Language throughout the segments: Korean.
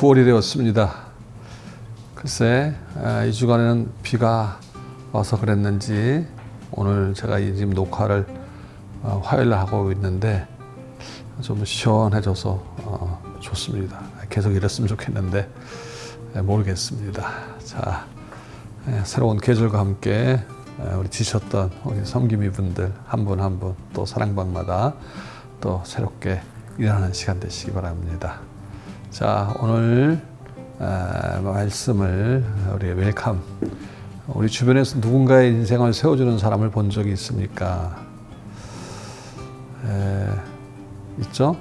9월이 되었습니다. 글쎄 아, 이 주간에는 비가 와서 그랬는지 오늘 제가 이 지금 녹화를 어, 화요일 날 하고 있는데 좀 시원해져서 어, 좋습니다. 계속 이랬으면 좋겠는데 예, 모르겠습니다. 자 예, 새로운 계절과 함께 예, 우리 지쳤던 우리 섬김이 분들 한 분 한 분 또 사랑방마다 또 새롭게 일어나는 시간 되시기 바랍니다. 자 오늘 아, 말씀을 우리 웰컴 우리 주변에서 누군가의 인생을 세워주는 사람을 본 적이 있습니까? 에, 있죠?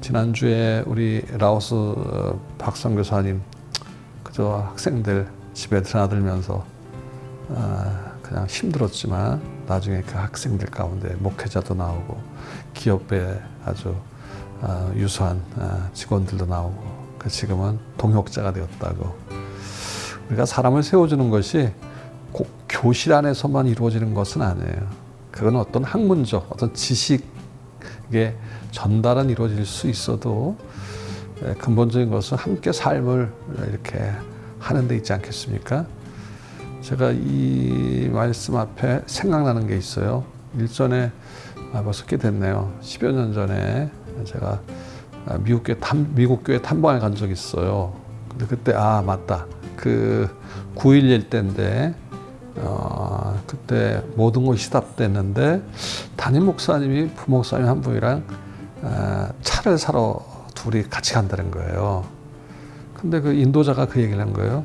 지난주에 우리 라오스 어, 박성 교사님 그저 학생들 집에 드나들면서 아, 그냥 힘들었지만 나중에 그 학생들 가운데 목회자도 나오고 기업에 아주 아, 유수한 아, 직원들도 나오고 그 지금은 동역자가 되었다고 우리가 사람을 세워주는 것이 꼭 교실 안에서만 이루어지는 것은 아니에요. 그건 어떤 학문적 어떤 지식의 전달은 이루어질 수 있어도 에, 근본적인 것은 함께 삶을 이렇게 하는 데 있지 않겠습니까? 제가 이 말씀 앞에 생각나는 게 있어요. 일전에 아, 벌써 꽤 됐네요. 10여 년 전에 제가 아, 미국 교회 탐, 미국 교회 탐방을 간 적이 있어요. 근데 그때 아 맞다 그 9.11 때인데 어, 그때 모든 것이 시답됐는데 담임 목사님이 부목사님 한 분이랑 어, 차를 사러 둘이 같이 간다는 거예요. 근데 그 인도자가 그 얘기를 한 거예요.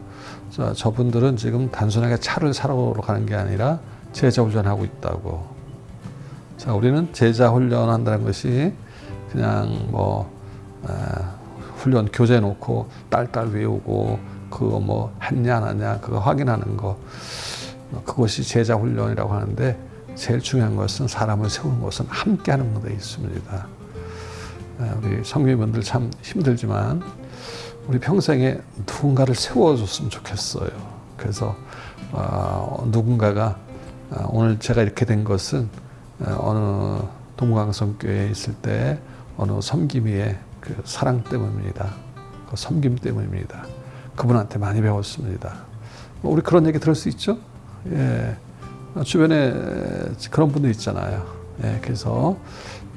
자, 저분들은 지금 단순하게 차를 사러 가는 게 아니라 제자 훈련하고 있다고. 자, 우리는 제자 훈련한다는 것이 그냥 뭐 어, 훈련 교재 놓고 딸딸 외우고 그거 뭐 했냐 안 했냐 그거 확인하는 거 그것이 제자 훈련이라고 하는데 제일 중요한 것은 사람을 세우는 것은 함께 하는 것에 있습니다. 어, 우리 성민분들 참 힘들지만 우리 평생에 누군가를 세워줬으면 좋겠어요. 그래서 어, 누군가가 어, 오늘 제가 이렇게 된 것은 어, 어느 동강성교회에 있을 때 어느 섬김이의 그 사랑 때문입니다. 그 섬김 때문입니다. 그분한테 많이 배웠습니다. 뭐 우리 그런 얘기 들을 수 있죠? 예. 주변에 그런 분들 있잖아요. 예. 그래서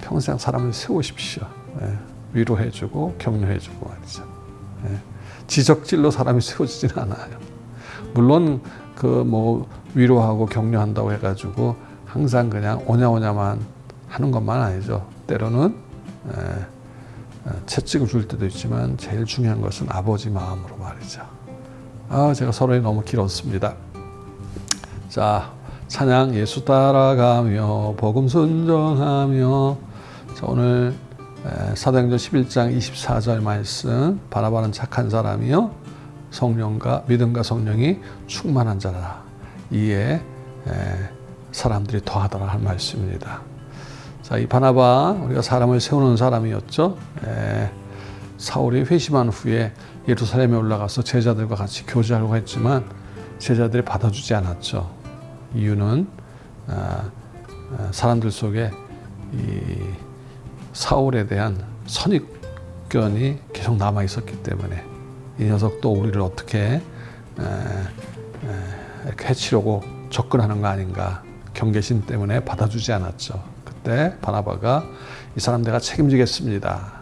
평생 사람을 세우십시오. 예. 위로해주고 격려해주고 말이죠. 예. 지적질로 사람이 세워지지는 않아요. 물론 그 뭐 위로하고 격려한다고 해가지고 항상 그냥 오냐오냐만 하는 것만 아니죠. 때로는 예. 채찍을 줄 때도 있지만 제일 중요한 것은 아버지 마음으로 말이죠. 아, 제가 서론이 너무 길었습니다. 자, 찬양 예수 따라가며 복음 순종하며 자, 오늘 사도행전 11장 24절 말씀 바라바는 착한 사람이요 성령과 믿음과 성령이 충만한 자라 이에 사람들이 더하더라 할 말씀입니다. 자, 이 바나바 우리가 사람을 세우는 사람이었죠. 에, 사울이 회심한 후에 예루살렘에 올라가서 제자들과 같이 교제하려고 했지만 제자들이 받아주지 않았죠. 이유는 아, 아, 사람들 속에 이 사울에 대한 선입견이 계속 남아 있었기 때문에 이 녀석도 우리를 어떻게 에, 에, 이렇게 해치려고 접근하는 거 아닌가 경계심 때문에 받아주지 않았죠. 때 바나바가 이 사람 내가 책임지겠습니다.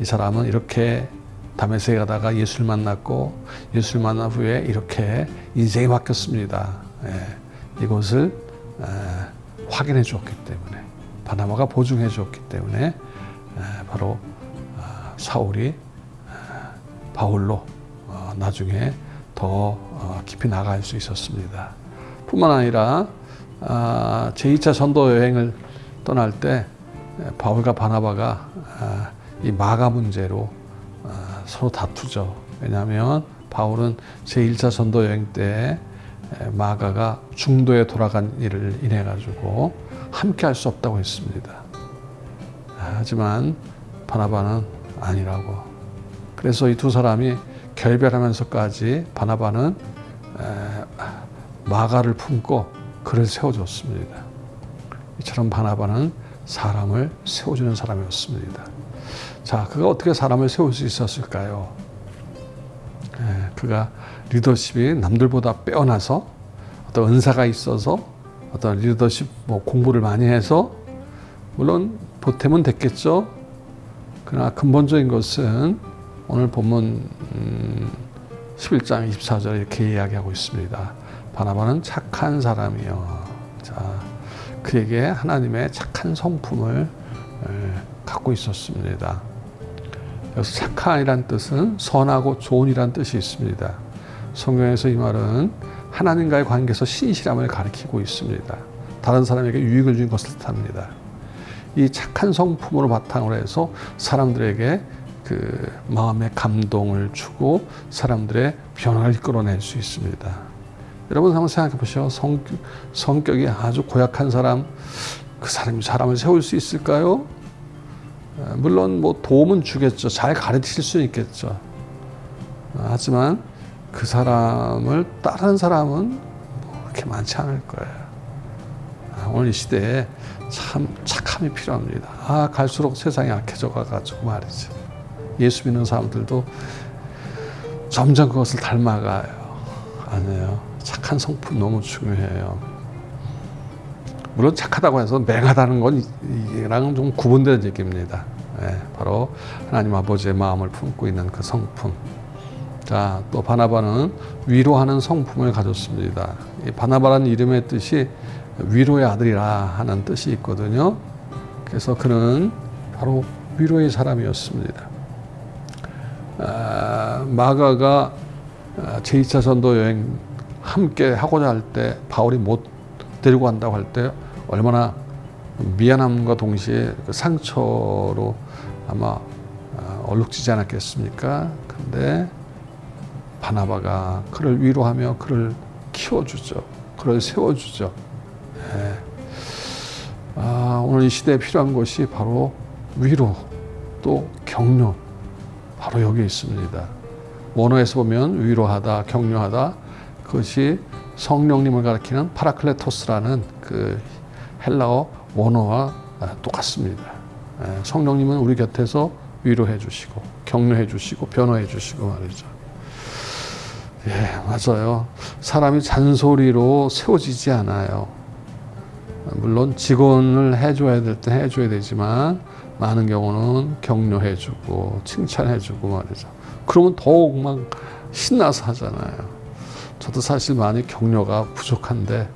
이 사람은 이렇게 담에색 가다가 예수를 만났고 예수를 만난 후에 이렇게 인생이 바뀌었습니다. 예, 이것을 에, 확인해 주었기 때문에 바나바가 보증해 주었기 때문에 에, 바로 어, 사울이 어, 바울로 어, 나중에 더 어, 깊이 나갈 수 있었습니다. 뿐만 아니라 아, 제2차 전도 여행을 떠날 때 바울과 바나바가 아, 이 마가 문제로 아, 서로 다투죠. 왜냐하면 바울은 제1차 전도 여행 때 마가가 중도에 돌아간 일을 인해 가지고 함께 할 수 없다고 했습니다. 하지만 바나바는 아니라고. 그래서 이 두 사람이 결별하면서까지 바나바는 마가를 품고 그를 세워줬습니다. 이처럼 바나바는 사람을 세워주는 사람이었습니다. 자, 그가 어떻게 사람을 세울 수 있었을까요? 그가 리더십이 남들보다 빼어나서 어떤 은사가 있어서 어떤 리더십 뭐 공부를 많이 해서 물론 보탬은 됐겠죠. 그러나 근본적인 것은 오늘 본문 음, 11장 24절 이렇게 이야기하고 있습니다. 바나바는 착한 사람이요. 자, 그에게 하나님의 착한 성품을 에, 갖고 있었습니다. 여기서 착한이란 뜻은 선하고 좋은이란 뜻이 있습니다. 성경에서 이 말은 하나님과의 관계에서 신실함을 가리키고 있습니다. 다른 사람에게 유익을 준 것을 뜻합니다. 이 착한 성품으로 바탕으로 해서 사람들에게 그 마음의 감동을 주고 사람들의 변화를 이끌어낼 수 있습니다. 여러분 한번 생각해 보시오. 성, 성격이 아주 고약한 사람, 그 사람이 사람을 세울 수 있을까요? 어, 물론 뭐 도움은 주겠죠. 잘 가르칠 수 있겠죠. 어, 하지만 그 사람을 다른 사람은 뭐 그렇게 많지 않을 거예요. 아, 오늘 이 시대에 참 착함이 필요합니다. 아 갈수록 세상이 악해져 가지고 말이죠. 예수 믿는 사람들도 점점 그것을 닮아가요. 아니에요. 착한 성품 너무 중요해요. 물론 착하다고 해서 맹하다는 건 이랑 좀 구분되는 얘기입니다. 네, 바로 하나님 아버지의 마음을 품고 있는 그 성품. 자, 또 바나바는 위로하는 성품을 가졌습니다. 이 바나바라는 이름의 뜻이 위로의 아들이라 하는 뜻이 있거든요. 그래서 그는 바로 위로의 사람이었습니다. 아, 마가가 아, 제2차 전도 여행 함께 하고자 할 때 바울이 못 데리고 간다고 할 때 얼마나 미안함과 동시에 그 상처로 아마 아, 얼룩지지 않았겠습니까? 근데 바나바가 그를 위로하며 그를 키워주죠. 그를 세워주죠. 네. 아, 오늘 이 시대에 필요한 것이 바로 위로 또 격려 바로 여기 있습니다. 원어에서 보면 위로하다, 격려하다 그것이 성령님을 가리키는 파라클레토스라는 그 헬라어 원어와 똑같습니다. 예, 성령님은 우리 곁에서 위로해 주시고 격려해 주시고 변호해 주시고 말이죠. 예, 맞아요. 사람이 잔소리로 세워지지 않아요. 물론 직원을 해줘야 될 때 해줘야 되지만 많은 경우는 격려해주고 칭찬해주고 말이죠. 그러면 더욱 막 신나서 하잖아요. 저도 사실 많이 격려가 부족한데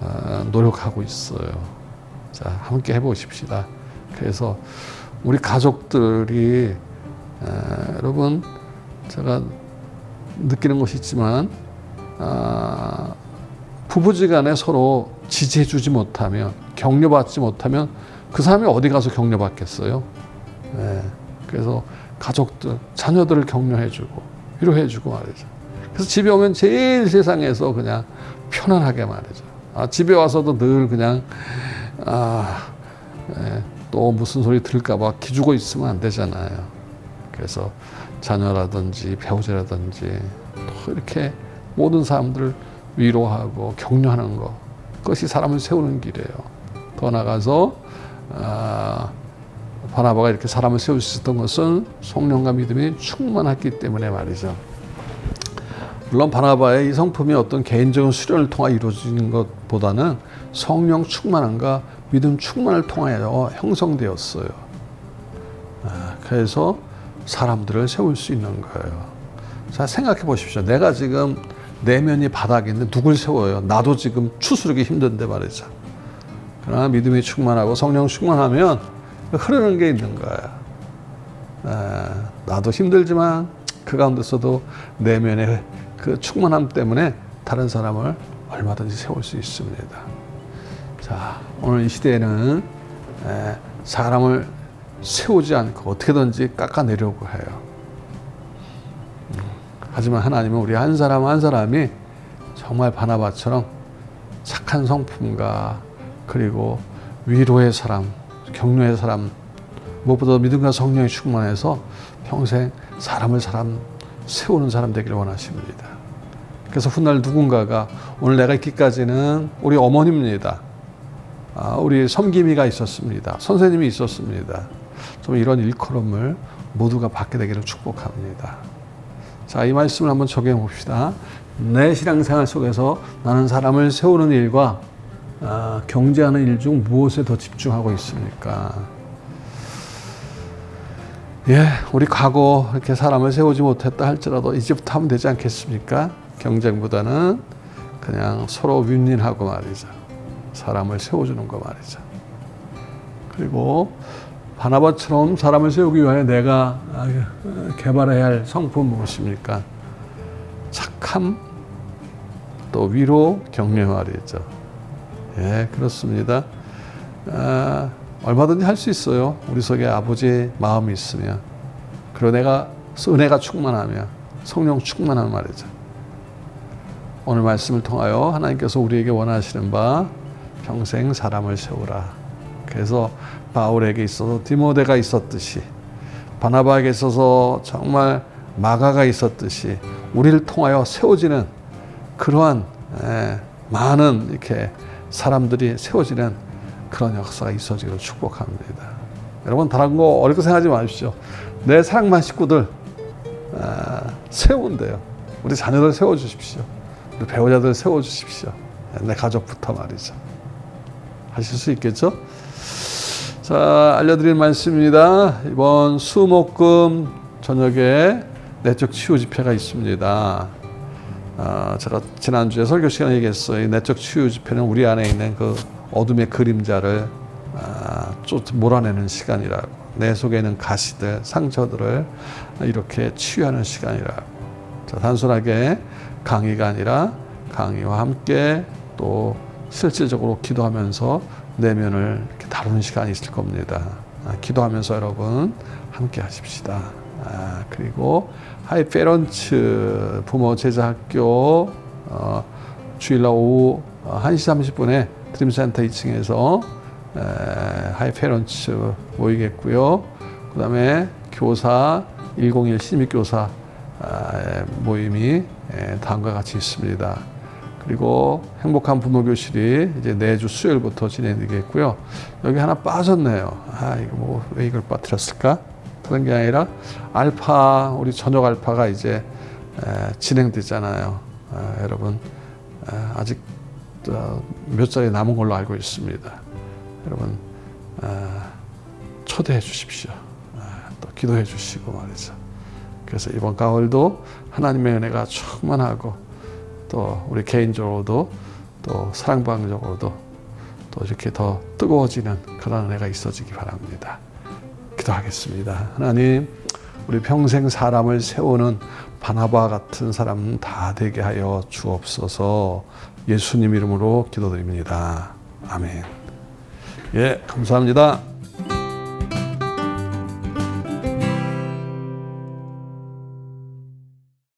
어, 노력하고 있어요. 자, 함께 해보십시다. 그래서 우리 가족들이 에, 여러분 제가 느끼는 것이 있지만 아, 부부지간에 서로 지지해주지 못하면 격려받지 못하면 그 사람이 어디 가서 격려받겠어요? 네. 그래서 가족들, 자녀들을 격려해주고 위로해주고 말이죠. 그래서 집에 오면 제일 세상에서 그냥 편안하게 말이죠. 아, 집에 와서도 늘 그냥 아, 네. 또 무슨 소리 들을까봐 기죽어 있으면 안 되잖아요. 그래서 자녀라든지 배우자라든지 또 이렇게 모든 사람들을 위로하고 격려하는 것 그것이 사람을 세우는 길이에요. 더 나가서 아, 바나바가 이렇게 사람을 세울 수 있었던 것은 성령과 믿음이 충만했기 때문에 말이죠. 물론 바나바의 이 성품이 어떤 개인적인 수련을 통해 이루어진 것보다는 성령 충만함과 믿음 충만을 통하여 형성되었어요. 아, 그래서 사람들을 세울 수 있는 거예요. 자, 생각해 보십시오. 내가 지금 내면이 바닥인데 누굴 세워요? 나도 지금 추스르기 힘든데 말이죠. 그러나 믿음이 충만하고 성령 충만하면 흐르는 게 있는 거야. 에, 나도 힘들지만 그 가운데서도 내면의 그 충만함 때문에 다른 사람을 얼마든지 세울 수 있습니다. 자, 오늘 이 시대에는 에, 사람을 세우지 않고 어떻게든지 깎아내려고 해요. 음, 하지만 하나님은 우리 한 사람 한 사람이 정말 바나바처럼 착한 성품과 그리고 위로의 사람, 격려의 사람, 무엇보다 믿음과 성령이 충만해서 평생 사람을 사람 세우는 사람 되기를 원하십니다. 그래서 훗날 누군가가 오늘 내가 있기까지는 우리 어머니입니다. 아, 우리 섬김이가 있었습니다. 선생님이 있었습니다. 좀 이런 일컬음을 모두가 받게 되기를 축복합니다. 자, 자, 이 말씀을 한번 적용해 봅시다. 내 신앙생활 속에서 나는 사람을 세우는 일과 아, 경제하는 일 중 무엇에 더 집중하고 있습니까? 예, 우리 과거 이렇게 사람을 세우지 못했다 할지라도 이제부터 하면 되지 않겠습니까? 경쟁보다는 그냥 서로 윈윈하고 말이죠. 사람을 세워주는 거 말이죠. 그리고 바나바처럼 사람을 세우기 위하여 내가 아, 개발해야 할 성품 무엇입니까? 착함, 또 위로, 격려 말이죠. 예, 그렇습니다. 아, 얼마든지 할 수 있어요. 우리 속에 아버지의 마음이 있으면. 그리고 내가 은혜가 충만하면, 성령 충만한 말이죠. 오늘 말씀을 통하여 하나님께서 우리에게 원하시는 바 평생 사람을 세우라. 그래서 바울에게 있어서 디모데가 있었듯이 바나바에게 있어서 정말 마가가 있었듯이 우리를 통하여 세워지는 그러한 에, 많은 이렇게 사람들이 세워지는 그런 역사가 있어지기를 축복합니다. 여러분 다른 거 어렵게 생각하지 마십시오. 내 사랑만 식구들 아, 세운대요. 우리 자녀들 세워주십시오. 우리 배우자들 세워주십시오. 내 가족부터 말이죠. 하실 수 있겠죠? 자, 알려드릴 말씀입니다. 이번 수목금 저녁에 내적 치유 집회가 있습니다. 아, 제가 지난주에 설교 시간에 얘기했어요. 이 내적 치유 집회는 우리 안에 있는 그 어둠의 그림자를 아, 쫓 몰아내는 시간이라고. 내 속에 있는 가시들, 상처들을 이렇게 치유하는 시간이라고. 자, 단순하게 강의가 아니라 강의와 함께 또 실질적으로 기도하면서 내면을 이렇게 다루는 시간이 있을 겁니다. 아, 기도하면서 여러분 함께 하십시다. 아, 그리고 하이페런츠 부모 제자 학교 어, 주일날 오후 1시 30분에 드림센터 2층에서 하이페런츠 모이겠고요. 그 다음에 교사 101 신입교사 아, 모임이 에, 다음과 같이 있습니다. 그리고 행복한 부모 교실이 이제 내주 수요일부터 진행되겠고요. 여기 하나 빠졌네요. 아, 이거 뭐 왜 이걸 빠뜨렸을까? 그런 게 아니라 알파 우리 저녁 알파가 이제 에, 진행되잖아요. 아, 여러분 아, 아직 어, 몇 자리 남은 걸로 알고 있습니다. 여러분 아, 초대해 주십시오. 아, 또 기도해 주시고 말이죠. 그래서 이번 가을도 하나님의 은혜가 충만하고 또 우리 개인적으로도 또 사랑방적으로도 또 이렇게 더 뜨거워지는 그런 은혜가 있어지기 바랍니다. 기도하겠습니다. 하나님, 우리 평생 사람을 세우는 바나바 같은 사람 다 되게 하여 주옵소서 예수님 이름으로 기도드립니다. 아멘. 예, 감사합니다.